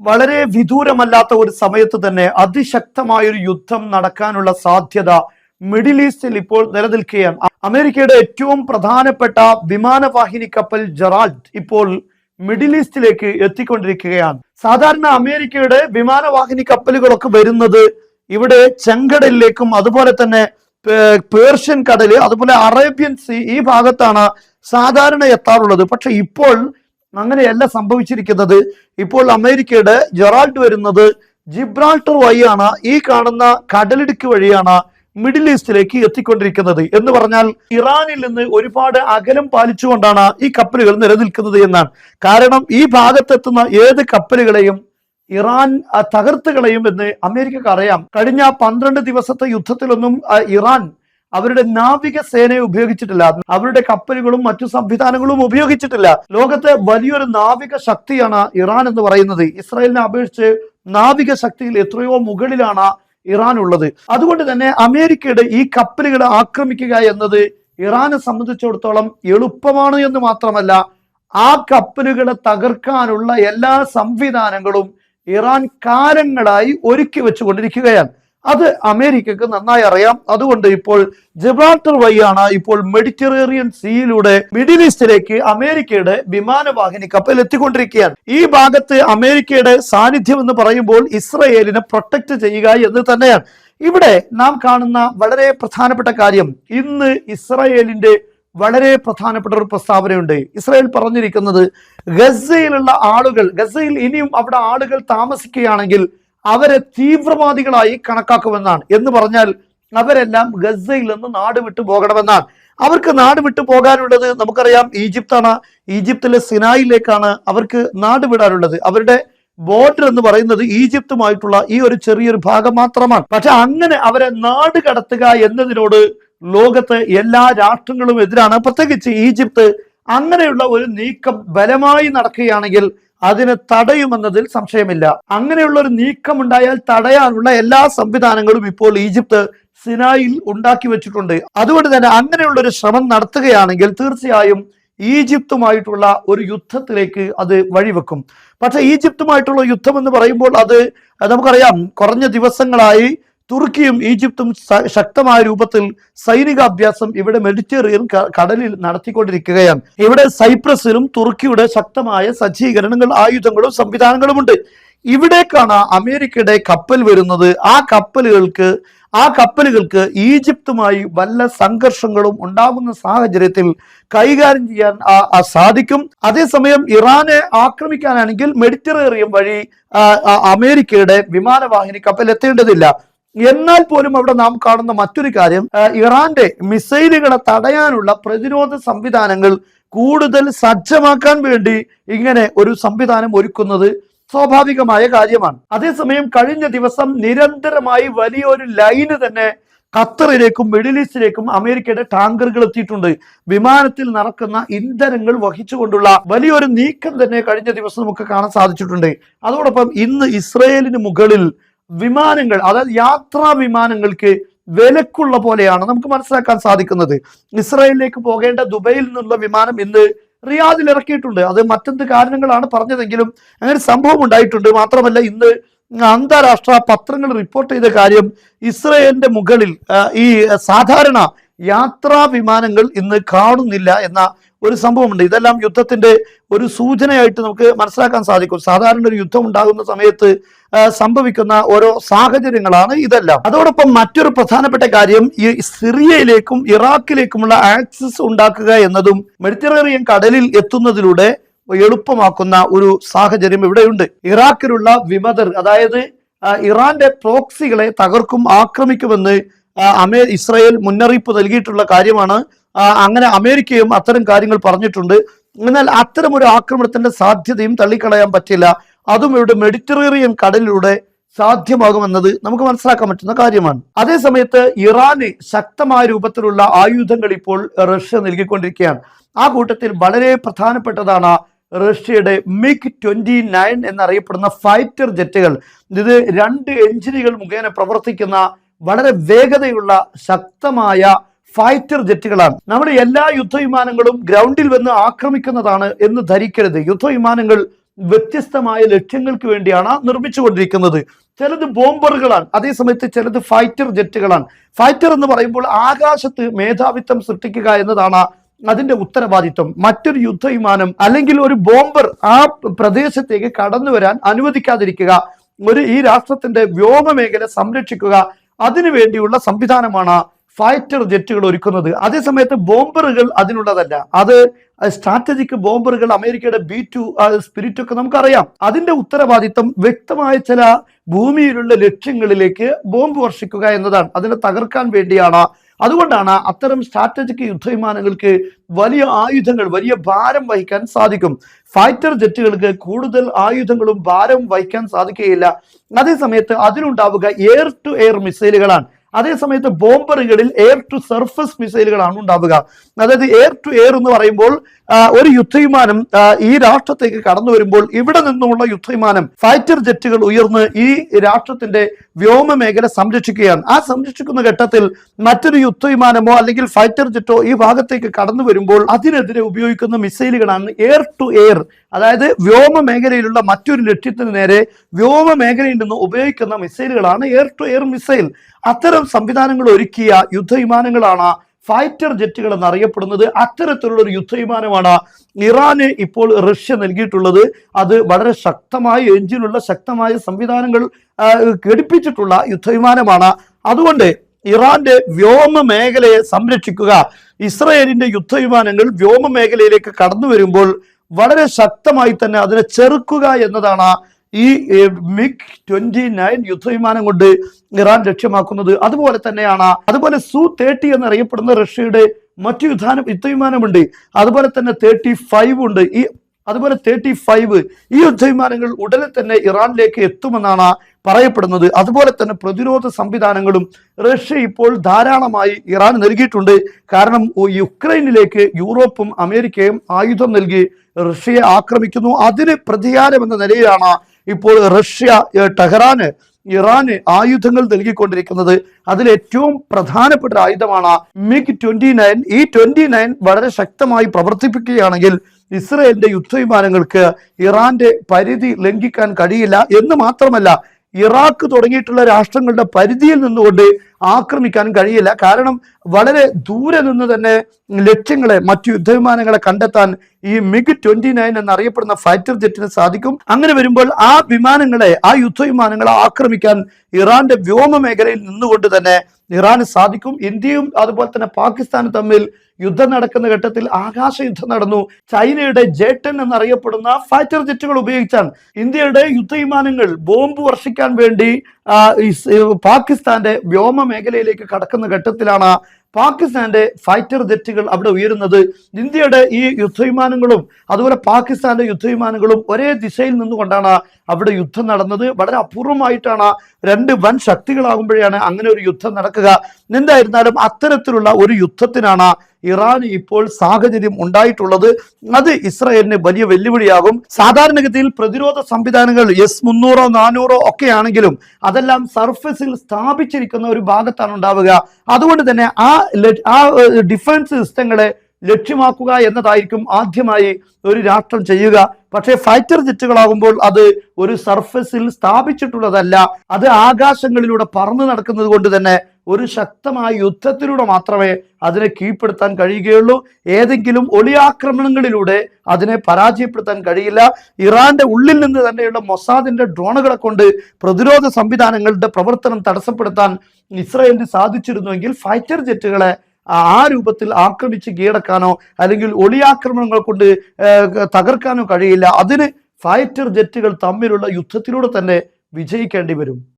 വളരെ വിദൂരമല്ലാത്ത ഒരു സമയത്ത് തന്നെ അതിശക്തമായൊരു യുദ്ധം നടക്കാനുള്ള സാധ്യത മിഡിൽ ഈസ്റ്റിൽ ഇപ്പോൾ നിലനിൽക്കുകയാണ്. അമേരിക്കയുടെ ഏറ്റവും പ്രധാനപ്പെട്ട വിമാനവാഹിനി കപ്പൽ ജറാൾഡ് ഇപ്പോൾ മിഡിൽ ഈസ്റ്റിലേക്ക് എത്തിക്കൊണ്ടിരിക്കുകയാണ്. സാധാരണ അമേരിക്കയുടെ വിമാനവാഹിനി കപ്പലുകളൊക്കെ വരുന്നത് ഇവിടെ ചെങ്കടലിലേക്കും അതുപോലെ തന്നെ പേർഷ്യൻ കടൽ അതുപോലെ അറേബ്യൻ സീ ഈ ഭാഗത്താണ് സാധാരണ എത്താറുള്ളത്. പക്ഷെ ഇപ്പോൾ അങ്ങനെയല്ല സംഭവിച്ചിരിക്കുന്നത്. ഇപ്പോൾ അമേരിക്കയുടെ ജെറാൾഡ് വരുന്നത് ജിബ്രാൾട്ടർ വഴിയാണ്. ഈ കാണുന്ന കടലിടുക്ക് വഴിയാണ് മിഡിൽ ഈസ്റ്റിലേക്ക് എത്തിക്കൊണ്ടിരിക്കുന്നത്. എന്ന് പറഞ്ഞാൽ ഇറാനിൽ നിന്ന് ഒരുപാട് അകലം പാലിച്ചുകൊണ്ടാണ് ഈ കപ്പലുകൾ നിലനിൽക്കുന്നത് എന്നാണ്. കാരണം ഈ ഭാഗത്തെത്തുന്ന ഏത് കപ്പലുകളെയും ഇറാൻ തകർത്ത് കളയും എന്ന് അമേരിക്കക്ക് അറിയാം. കഴിഞ്ഞ പന്ത്രണ്ട് ദിവസത്തെ യുദ്ധത്തിലൊന്നും ഇറാൻ അവരുടെ നാവിക സേനയെ ഉപയോഗിച്ചിട്ടില്ല. അവരുടെ കപ്പലുകളും മറ്റു സംവിധാനങ്ങളും ഉപയോഗിച്ചിട്ടില്ല. ലോകത്തെ വലിയൊരു നാവിക ശക്തിയാണ് ഇറാൻ എന്ന് പറയുന്നത്. ഇസ്രായേലിനെ അപേക്ഷിച്ച് നാവിക ശക്തിയിൽ എത്രയോ മുകളിലാണ് ഇറാൻ ഉള്ളത്. അതുകൊണ്ട് തന്നെ അമേരിക്കയുടെ ഈ കപ്പലുകളെ ആക്രമിക്കുക എന്നത് ഇറാനെ സംബന്ധിച്ചിടത്തോളം എളുപ്പമാണ് എന്ന് മാത്രമല്ല ആ കപ്പലുകളെ തകർക്കാനുള്ള എല്ലാ സംവിധാനങ്ങളും ഇറാൻ കാലങ്ങളായി ഒരുക്കി വെച്ചുകൊണ്ടിരിക്കുകയാണ്. അത് അമേരിക്കക്ക് നന്നായി അറിയാം. അതുകൊണ്ട് ഇപ്പോൾ ജിബ്രാൾട്ടർ വഴിയാണ് ഇപ്പോൾ മെഡിറ്ററേറിയൻ സീയിലൂടെ മിഡിൽ ഈസ്റ്റിലേക്ക് അമേരിക്കയുടെ വിമാനവാഹിനി കപ്പൽ എത്തിക്കൊണ്ടിരിക്കുകയാണ്. ഈ ഭാഗത്ത് അമേരിക്കയുടെ സാന്നിധ്യം എന്ന് പറയുമ്പോൾ ഇസ്രയേലിനെ പ്രൊട്ടക്ട് ചെയ്യുക എന്ന് തന്നെയാണ്. ഇവിടെ നാം കാണുന്ന വളരെ പ്രധാനപ്പെട്ട കാര്യം ഇന്ന് ഇസ്രയേലിന്റെ വളരെ പ്രധാനപ്പെട്ട ഒരു പ്രസ്താവനയുണ്ട്. ഇസ്രായേൽ പറഞ്ഞിരിക്കുന്നത് ഗസയിലുള്ള ആളുകൾ ഗസയിൽ ഇനിയും അവിടെ ആളുകൾ താമസിക്കുകയാണെങ്കിൽ അവരെ തീവ്രവാദികളായി കണക്കാക്കുമെന്നാണ്. എന്ന് പറഞ്ഞാൽ അവരെല്ലാം ഗസയിൽ നിന്ന് നാട് വിട്ടു പോകണമെന്നാണ്. അവർക്ക് നാട് വിട്ടു പോകാനുള്ളത് നമുക്കറിയാം ഈജിപ്താണ്. ഈജിപ്തിലെ സിനായിലേക്കാണ് അവർക്ക് നാട് വിടാനുള്ളത്. അവരുടെ ബോർഡർ എന്ന് പറയുന്നത് ഈജിപ്തുമായിട്ടുള്ള ഈ ഒരു ചെറിയൊരു ഭാഗം മാത്രമാണ്. പക്ഷെ അങ്ങനെ അവരെ നാട് കടത്തുക എന്നതിനോട് ലോകത്ത് എല്ലാ രാഷ്ട്രങ്ങളും എതിരാണ്. പ്രത്യേകിച്ച് ഈജിപ്ത് അങ്ങനെയുള്ള ഒരു നീക്കം ബലമായി നടക്കുകയാണെങ്കിൽ അതിനെ തടയുമെന്നതിൽ സംശയമില്ല. അങ്ങനെയുള്ള ഒരു നീക്കം ഉണ്ടായാൽ തടയാനുള്ള എല്ലാ സംവിധാനങ്ങളും ഇപ്പോൾ ഈജിപ്ത് സിനായിൽ ഉണ്ടാക്കി വെച്ചിട്ടുണ്ട്. അതുകൊണ്ട് തന്നെ അങ്ങനെയുള്ള ഒരു ശ്രമം നടത്തുകയാണെങ്കിൽ തീർച്ചയായും ഈജിപ്തുമായിട്ടുള്ള ഒരു യുദ്ധത്തിലേക്ക് അത് വഴിവെക്കും. പക്ഷെ ഈജിപ്തുമായിട്ടുള്ള യുദ്ധം എന്ന് പറയുമ്പോൾ അത് നമുക്കറിയാം കുറഞ്ഞ ദിവസങ്ങളായി തുർക്കിയും ഈജിപ്തും ശക്തമായ രൂപത്തിൽ സൈനികാഭ്യാസം ഇവിടെ മെഡിറ്ററേറിയൻ കടലിൽ നടത്തിക്കൊണ്ടിരിക്കുകയാണ്. ഇവിടെ സൈപ്രസിലും തുർക്കിയുടെ ശക്തമായ സജ്ജീകരണങ്ങൾ ആയുധങ്ങളും സംവിധാനങ്ങളുമുണ്ട്. ഇവിടേക്കാണ് അമേരിക്കയുടെ കപ്പൽ വരുന്നത്. ആ കപ്പലുകൾക്ക് ആ കപ്പലുകൾക്ക് ഈജിപ്തുമായി വല്ല സംഘർഷങ്ങളും ഉണ്ടാകുന്ന സാഹചര്യത്തിൽ കൈകാര്യം ചെയ്യാൻ സാധിക്കും. അതേസമയം ഇറാനെ ആക്രമിക്കാനാണെങ്കിൽ മെഡിറ്ററേറിയം വഴി അമേരിക്കയുടെ വിമാനവാഹിനി കപ്പൽ എത്തേണ്ടതില്ല എന്നാൽ പോലും അവിടെ നാം കാണുന്ന മറ്റൊരു കാര്യം ഇറാന്റെ മിസൈലുകളെ തടയാനുള്ള പ്രതിരോധ സംവിധാനങ്ങൾ കൂടുതൽ സജ്ജമാക്കാൻ വേണ്ടി ഇങ്ങനെ ഒരു സംവിധാനം ഒരുക്കുന്നത് സ്വാഭാവികമായ കാര്യമാണ്. അതേസമയം കഴിഞ്ഞ ദിവസം നിരന്തരമായി വലിയൊരു ലൈന് തന്നെ ഖത്തറിലേക്കും മിഡിൽ ഈസ്റ്റിലേക്കും അമേരിക്കയുടെ ടാങ്കറുകൾ എത്തിയിട്ടുണ്ട്. വിമാനത്തിൽ നടക്കുന്ന ഇന്ധനങ്ങൾ വഹിച്ചുകൊണ്ടുള്ള വലിയൊരു നീക്കം തന്നെ കഴിഞ്ഞ ദിവസം നമുക്ക് കാണാൻ സാധിച്ചിട്ടുണ്ട്. അതോടൊപ്പം ഇന്ന് ഇസ്രയേലിന് മുകളിൽ വിമാനങ്ങൾ അതായത് യാത്രാ വിമാനങ്ങൾക്ക് വിലക്കുള്ള പോലെയാണ് നമുക്ക് മനസ്സിലാക്കാൻ സാധിക്കുന്നത്. ഇസ്രായേലിലേക്ക് പോകേണ്ട ദുബൈയിൽ നിന്നുള്ള വിമാനം ഇന്ന് റിയാദിൽ ഇറക്കിയിട്ടുണ്ട്. അത് മറ്റെന്ത് കാരണങ്ങളാണ് പറഞ്ഞതെങ്കിലും അങ്ങനെ സംഭവം ഉണ്ടായിട്ടുണ്ട്. മാത്രമല്ല ഇന്ന് അന്താരാഷ്ട്ര പത്രങ്ങൾ റിപ്പോർട്ട് ചെയ്ത കാര്യം ഇസ്രയേലിന്റെ മുകളിൽ ഈ സാധാരണ യാത്രാ വിമാനങ്ങൾ ഇന്ന് കാണുന്നില്ല എന്ന ഒരു സംഭവമുണ്ട്. ഇതെല്ലാം യുദ്ധത്തിന്റെ ഒരു സൂചനയായിട്ട് നമുക്ക് മനസ്സിലാക്കാൻ സാധിക്കും. സാധാരണ ഒരു യുദ്ധം ഉണ്ടാകുന്ന സമയത്ത് സംഭവിക്കുന്ന ഓരോ സാഹചര്യങ്ങളാണ് ഇതെല്ലാം. അതോടൊപ്പം മറ്റൊരു പ്രധാനപ്പെട്ട കാര്യം ഈ സിറിയയിലേക്കും ഇറാഖിലേക്കുമുള്ള ആക്സസ് ഉണ്ടാക്കുക എന്നതും മെഡിറ്ററേറിയൻ കടലിൽ എത്തുന്നതിലൂടെ എളുപ്പമാക്കുന്ന ഒരു സാഹചര്യം ഇവിടെയുണ്ട്. ഇറാഖിലുള്ള വിമതർ അതായത് ഇറാന്റെ പ്രോക്സികളെ തകർക്കും ആക്രമിക്കുമെന്ന് അമേ ഇസ്രായേൽ മുന്നറിയിപ്പ് നൽകിയിട്ടുള്ള കാര്യമാണ്. അങ്ങനെ അമേരിക്കയും അത്തരം കാര്യങ്ങൾ പറഞ്ഞിട്ടുണ്ട്. എന്നാൽ അത്തരം ഒരു ആക്രമണത്തിന്റെ സാധ്യതയും തള്ളിക്കളയാൻ പറ്റില്ല. അതും ഇവിടെ മെഡിറ്ററേറിയൻ കടലിലൂടെ സാധ്യമാകുമെന്നത് നമുക്ക് മനസ്സിലാക്കാൻ പറ്റുന്ന കാര്യമാണ്. അതേസമയത്ത് ഇറാന് ശക്തമായ രൂപത്തിലുള്ള ആയുധങ്ങൾ ഇപ്പോൾ റഷ്യ നൽകിക്കൊണ്ടിരിക്കുകയാണ്. ആ കൂട്ടത്തിൽ വളരെ പ്രധാനപ്പെട്ടതാണ് റഷ്യയുടെ മിഗ് ട്വന്റി നയൻ എന്നറിയപ്പെടുന്ന ഫൈറ്റർ ജെറ്റുകൾ. ഇത് രണ്ട് എഞ്ചിനുകൾ മുഖേന പ്രവർത്തിക്കുന്ന വളരെ വേഗതയുള്ള ശക്തമായ ഫൈറ്റർ ജെറ്റുകളാണ്. നമ്മുടെ എല്ലാ യുദ്ധവിമാനങ്ങളും ഗ്രൗണ്ടിൽ വന്ന് ആക്രമിക്കുന്നതാണ് എന്ന് ധരിക്കരുത്. യുദ്ധവിമാനങ്ങൾ വ്യത്യസ്തമായ ലക്ഷ്യങ്ങൾക്ക് വേണ്ടിയാണ് നിർമ്മിച്ചുകൊണ്ടിരിക്കുന്നത്. ചിലത് ബോംബറുകളാണ്. അതേസമയത്ത് ചിലത് ഫൈറ്റർ ജെറ്റുകളാണ്. ഫൈറ്റർ എന്ന് പറയുമ്പോൾ ആകാശത്ത് മേധാവിത്വം സൃഷ്ടിക്കുക എന്നതാണ് അതിന്റെ ഉത്തരവാദിത്വം. മറ്റൊരു യുദ്ധവിമാനം അല്ലെങ്കിൽ ഒരു ബോംബർ ആ പ്രദേശത്തേക്ക് കടന്നു വരാൻ അനുവദിക്കാതിരിക്കുക. ഒരു ഈ രാഷ്ട്രത്തിന്റെ വ്യോമ മേഖല സംരക്ഷിക്കുക അതിനു വേണ്ടിയുള്ള സംവിധാനമാണ് ഫൈറ്റർ ജെറ്റുകൾ ഒരുക്കുന്നത്. അതേസമയത്ത് ബോംബറുകൾ അതിനുള്ളതല്ല. അത് സ്ട്രാറ്റജിക് ബോംബറുകൾ അമേരിക്കയുടെ ബി ടു സ്പിരിറ്റ് ഒക്കെ നമുക്കറിയാം. അതിന്റെ ഉത്തരവാദിത്തം വ്യക്തമായ ചില ഭൂമിയിലുള്ള ലക്ഷ്യങ്ങളിലേക്ക് ബോംബ് വർഷിക്കുക എന്നതാണ്. അതിനെ തകർക്കാൻ വേണ്ടിയാണ് അതുകൊണ്ടാണ് അത്തരം സ്ട്രാറ്റജിക് യുദ്ധവിമാനങ്ങൾക്ക് വലിയ ആയുധങ്ങൾ വലിയ ഭാരം വഹിക്കാൻ സാധിക്കും. ഫൈറ്റർ ജെറ്റുകൾക്ക് കൂടുതൽ ആയുധങ്ങളും ഭാരവും വഹിക്കാൻ സാധിക്കുകയില്ല. അതേസമയത്ത് അതിലുണ്ടാവുക എയർ ടു എയർ മിസൈലുകളാണ് അതേസമയത്ത് ബോംബറുകളിൽ എയർ ടു സർഫസ് മിസൈലുകളാണ് ഉണ്ടാവുക. അതായത് എയർ ടു എയർ എന്ന് പറയുമ്പോൾ ഒരു യുദ്ധവിമാനം ഈ രാഷ്ട്രത്തേക്ക് കടന്നു വരുമ്പോൾ ഇവിടെ നിന്നുമുള്ള യുദ്ധവിമാനം ഫൈറ്റർ ജെറ്റുകൾ ഉയർന്ന് ഈ രാഷ്ട്രത്തിന്റെ വ്യോമ മേഖല സംരക്ഷിക്കുകയാണ്. ആ സംരക്ഷിക്കുന്ന ഘട്ടത്തിൽ മറ്റൊരു യുദ്ധവിമാനമോ അല്ലെങ്കിൽ ഫൈറ്റർ ജെറ്റോ ഈ ഭാഗത്തേക്ക് കടന്നു വരുമ്പോൾ അതിനെതിരെ ഉപയോഗിക്കുന്ന മിസൈലുകളാണ് എയർ ടു എയർ അതായത് വ്യോമ മേഖലയിലുള്ള മറ്റൊരു ലക്ഷ്യത്തിന് നേരെ വ്യോമ മേഖലയിൽ നിന്ന് ഉപയോഗിക്കുന്ന മിസൈലുകളാണ് എയർ ടു എയർ മിസൈൽ അത്തരം സംവിധാനങ്ങൾ ഒരുക്കിയ യുദ്ധവിമാനങ്ങളാണ് ഫൈറ്റർ ജെറ്റുകൾ എന്നറിയപ്പെടുന്നത്. അത്തരത്തിലുള്ള ഒരു യുദ്ധവിമാനമാണ് ഇറാന് ഇപ്പോൾ റഷ്യ നൽകിയിട്ടുള്ളത്. അത് വളരെ ശക്തമായ എഞ്ചിനുള്ള ശക്തമായ സംവിധാനങ്ങൾ ഘടിപ്പിച്ചിട്ടുള്ള യുദ്ധവിമാനമാണ്. അതുകൊണ്ട് ഇറാന്റെ വ്യോമ മേഖലയെ സംരക്ഷിക്കുക ഇസ്രയേലിന്റെ യുദ്ധവിമാനങ്ങൾ വ്യോമ മേഖലയിലേക്ക് കടന്നു വരുമ്പോൾ വളരെ ശക്തമായി തന്നെ അതിനെ ചെറുക്കുക എന്നതാണ് ഈ മിഗ് ട്വന്റി നയൻ യുദ്ധവിമാനം കൊണ്ട് ഇറാൻ ലക്ഷ്യമാക്കുന്നത് അതുപോലെ തന്നെയാണ്. അതുപോലെ സു തേർട്ടി എന്നറിയപ്പെടുന്ന റഷ്യയുടെ മറ്റു യുദ്ധാന യുദ്ധവിമാനമുണ്ട്. അതുപോലെ തന്നെ തേർട്ടി ഫൈവ് ഉണ്ട്. ഈ അതുപോലെ തേർട്ടി ഫൈവ് ഈ യുദ്ധവിമാനങ്ങൾ ഉടനെ തന്നെ ഇറാനിലേക്ക് എത്തുമെന്നാണ് പറയപ്പെടുന്നത്. അതുപോലെ തന്നെ പ്രതിരോധ സംവിധാനങ്ങളും റഷ്യ ഇപ്പോൾ ധാരാളമായി ഇറാൻ നൽകിയിട്ടുണ്ട്. കാരണം യുക്രൈനിലേക്ക് യൂറോപ്പും അമേരിക്കയും ആയുധം നൽകി റഷ്യയെ ആക്രമിക്കുന്നു. അതിന് പ്രതികാരം എന്ന നിലയിലാണ് ഇപ്പോൾ റഷ്യ ടെഹ്റാന് ഇറാന് ആയുധങ്ങൾ നൽകിക്കൊണ്ടിരിക്കുന്നത്. അതിലേറ്റവും പ്രധാനപ്പെട്ട ആയുധമാണ് മിഗ് ട്വന്റി നയൻ. ഈ ട്വന്റി നയൻ വളരെ ശക്തമായി പ്രവർത്തിപ്പിക്കുകയാണെങ്കിൽ ഇസ്രയേലിന്റെ യുദ്ധവിമാനങ്ങൾക്ക് ഇറാന്റെ പരിധി ലംഘിക്കാൻ കഴിയില്ല. എന്ന് മാത്രമല്ല ഇറാഖ് തുടങ്ങിയിട്ടുള്ള രാഷ്ട്രങ്ങളുടെ പരിധിയിൽ നിന്നുകൊണ്ട് ആക്രമിക്കാൻ കഴിയില്ല. കാരണം വളരെ ദൂരെ നിന്ന് തന്നെ ലക്ഷ്യങ്ങളെ മറ്റു യുദ്ധവിമാനങ്ങളെ കണ്ടെത്താൻ ഈ മിഗ് ട്വന്റി നയൻ എന്നറിയപ്പെടുന്ന ഫൈറ്റർ ജെറ്റിന് സാധിക്കും. അങ്ങനെ വരുമ്പോൾ ആ വിമാനങ്ങളെ ആ യുദ്ധവിമാനങ്ങളെ ആക്രമിക്കാൻ ഇറാന്റെ വ്യോമ മേഖലയിൽ നിന്നുകൊണ്ട് തന്നെ ഇറാന് സാധിക്കും. ഇന്ത്യയും അതുപോലെ തന്നെ പാകിസ്ഥാനും തമ്മിൽ യുദ്ധം നടക്കുന്ന ഘട്ടത്തിൽ ആകാശ യുദ്ധം നടന്നു. ചൈനയുടെ ജേട്ടൻ എന്നറിയപ്പെടുന്ന ഫൈറ്റർ ജെറ്റുകൾ ഉപയോഗിച്ചാണ് ഇന്ത്യയുടെ യുദ്ധവിമാനങ്ങൾ ബോംബ് വർഷിക്കാൻ വേണ്ടി പാകിസ്ഥാന്റെ വ്യോമ മേഖലയിലേക്ക് കടക്കുന്ന ഘട്ടത്തിലാണ് പാകിസ്ഥാന്റെ ഫൈറ്റർ ജെറ്റുകൾ അവിടെ ഉയരുന്നത്. ഇന്ത്യയുടെ ഈ യുദ്ധവിമാനങ്ങളും അതുപോലെ പാകിസ്ഥാന്റെ യുദ്ധവിമാനങ്ങളും ഒരേ ദിശയിൽ നിന്നുകൊണ്ടാണ് അവിടെ യുദ്ധം നടന്നത്. വളരെ അപൂർവമായിട്ടാണ് രണ്ട് വൻ ശക്തികളാകുമ്പോഴാണ് അങ്ങനെ ഒരു യുദ്ധം നടക്കുക. എന്തായിരുന്നാലും അത്തരത്തിലുള്ള ഒരു യുദ്ധത്തിനാണ് ഇറാൻ ഇപ്പോൾ സാഹചര്യം ഉണ്ടായിട്ടുള്ളത് അത് ഇസ്രായേലിന് വലിയ വെല്ലുവിളിയാകും. സാധാരണഗതിയിൽ പ്രതിരോധ സംവിധാനങ്ങൾ എസ് മുന്നൂറോ നാനൂറോ ഒക്കെ ആണെങ്കിലും അതെല്ലാം സർഫസിൽ സ്ഥാപിച്ചിരിക്കുന്ന ഒരു ഭാഗത്താണ് ഉണ്ടാവുക. അതുകൊണ്ട് തന്നെ ആ ആ ഡിഫൻസ് സിസ്റ്റങ്ങളെ ലക്ഷ്യമാക്കുക എന്നതായിരിക്കും ആദ്യമായി ഒരു രാഷ്ട്രം ചെയ്യുക. പക്ഷേ ഫൈറ്റർ ജെറ്റുകളാകുമ്പോൾ അത് ഒരു സർഫസിൽ സ്ഥാപിച്ചിട്ടുള്ളതല്ല. അത് ആകാശങ്ങളിലൂടെ പറന്നു നടക്കുന്നത് കൊണ്ട് തന്നെ ഒരു ശക്തമായ യുദ്ധത്തിലൂടെ മാത്രമേ അതിനെ കീഴ്പ്പെടുത്താൻ കഴിയുകയുള്ളൂ. ഏതെങ്കിലും ഒളിയാക്രമണങ്ങളിലൂടെ അതിനെ പരാജയപ്പെടുത്താൻ കഴിയില്ല. ഇറാന്റെ ഉള്ളിൽ നിന്ന് തന്നെയുള്ള മൊസാദിന്റെ ഡ്രോണുകളെ കൊണ്ട് പ്രതിരോധ സംവിധാനങ്ങളുടെ പ്രവർത്തനം തടസ്സപ്പെടുത്താൻ ഇസ്രായേലിന് സാധിച്ചിരുന്നുവെങ്കിൽ ഫൈറ്റർ ജെറ്റുകളെ ആ രൂപത്തിൽ ആക്രമിച്ച് കീഴടക്കാനോ അല്ലെങ്കിൽ ഒളിയാക്രമണങ്ങൾ കൊണ്ട് തകർക്കാനോ കഴിയില്ല. അതിന് ഫൈറ്റർ ജെറ്റുകൾ തമ്മിലുള്ള യുദ്ധത്തിലൂടെ തന്നെ വിജയിക്കേണ്ടി വരും.